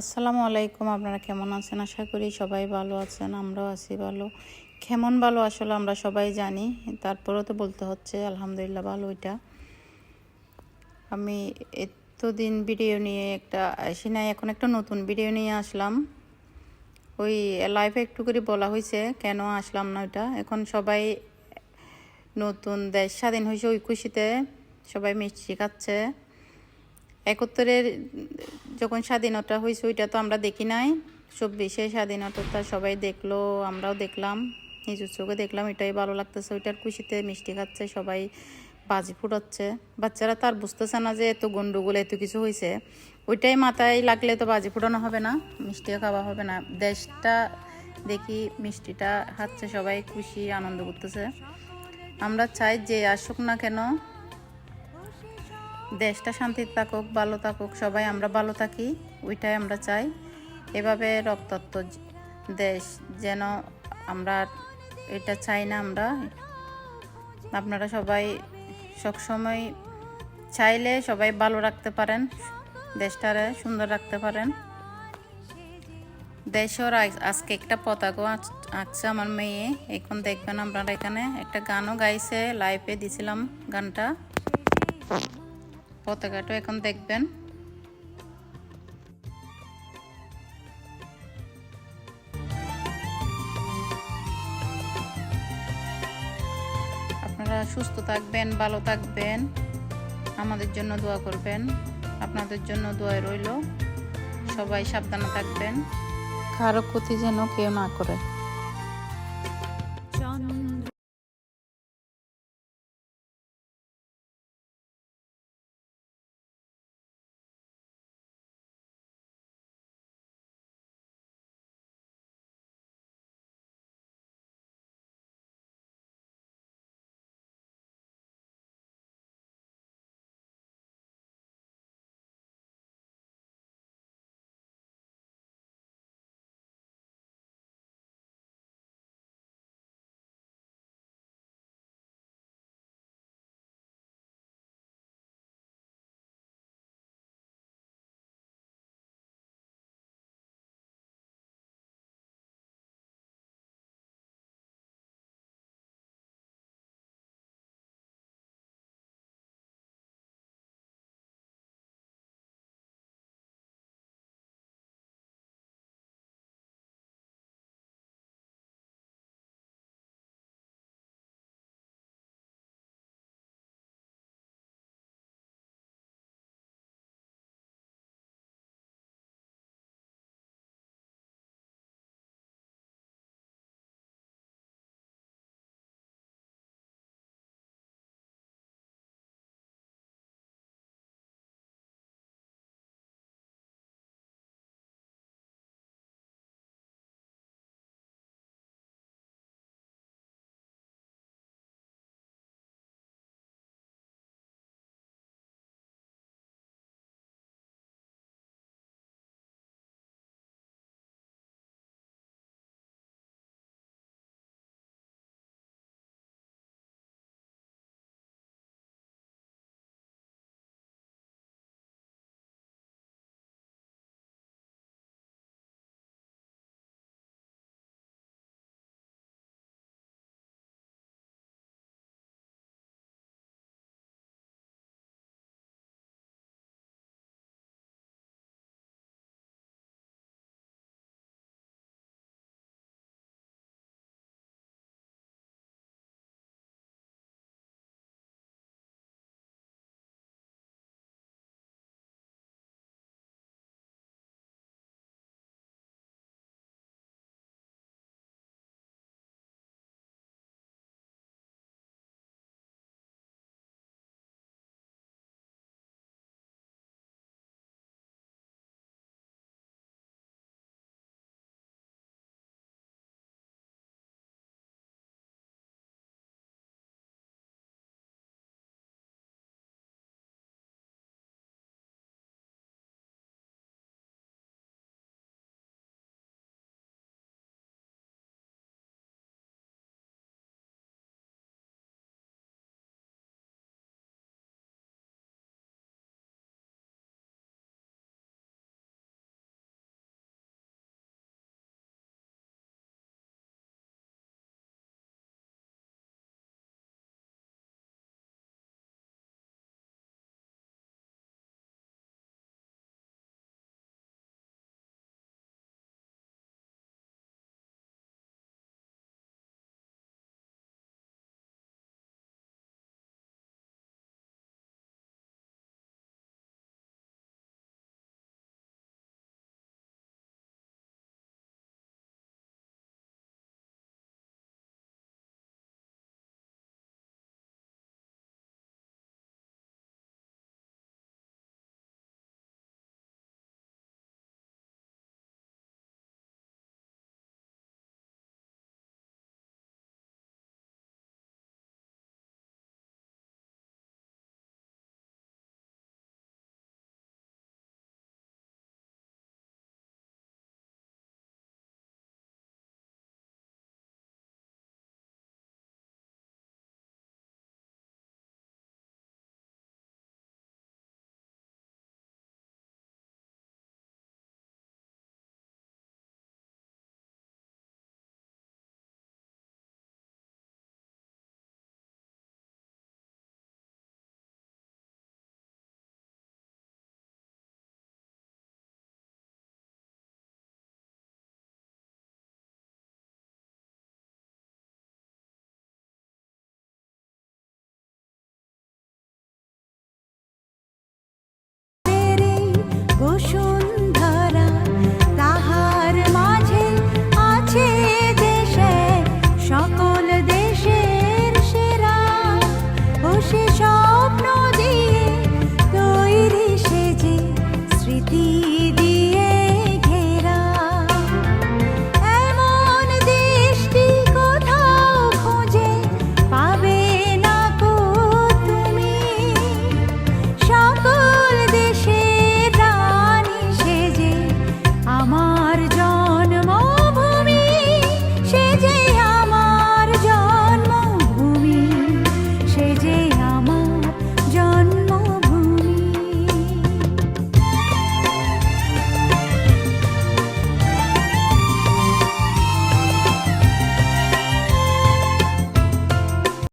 আসসালামু আলাইকুম, আপনারা কেমন আছেন? আশা করি সবাই ভালো আছেন, আমরাও আছি ভালো। কেমন ভালো আসলে আমরা সবাই জানি, তারপরেও তো বলতে হচ্ছে, আলহামদুলিল্লাহ ভালো ওইটা। আমি এতদিন ভিডিও নিয়ে একটা, আসি নাই, এখন একটা নতুন ভিডিও নিয়ে আসলাম। ওই লাইভে একটু করে বলা হয়েছে কেন আসলাম না ওইটা? এখন সবাই নতুন দেশ স্বাধীন হয়েছে ওই খুশিতে সবাই মিষ্টি খাচ্ছে। একাত্তরের, যখন স্বাধীনতা হয়েছে, ওইটা তো আমরা দেখি নাই। চব্বিশে স্বাধীনতা সবাই দেখল, আমরাও দেখলাম। নিজের চোখে দেখলাম, এটাই ভালো লাগতেছে। ওইটার খুশিতে মিষ্টি খাচ্ছে, সবাই বাজি ফুটাচ্ছে। বাচ্চারা তার বুঝতেছে না যে এত গন্ডগোল, এত কিছু হয়েছে। ওইটাই মাথায় লাগলে তো বাজি ফুটানো হবে না, মিষ্টিও খাওয়া হবে না। দেশটা দেখি মিষ্টিটা খাচ্ছে, সবাই খুশি, আনন্দ করতেছে। আমরা চাই যে আসুক না কেন দেশটা শান্তি থাকুক, ভালো থাকুক, সবাই আমরা ভালো থাকি, ওইটাই আমরা চাই। এভাবে রক্তাক্ত দেশ যেন আমরা এটা চাই না আমরা। আপনারা সবাই সবসময় চাইলে সবাই ভালো রাখতে পারেন, দেশটারে সুন্দর রাখতে পারেন। দেশের আজ- আজকে একটা পতাকা আঁকছে আমার মেয়ে। এখন দেখবেন আপনারা এখানে একটা গানও গাইছে লাইভে দিছিলাম গানটা। পতাকাটা এখন দেখবেন। আপনারা সুস্থ থাকবেন, ভালো থাকবেন। আমাদের জন্য দোয়া করবেন। আপনাদের জন্য দোয়া রইল। সবাই সাবধানে থাকবেন। কারও ক্ষতি যেন কেউ না করে। 好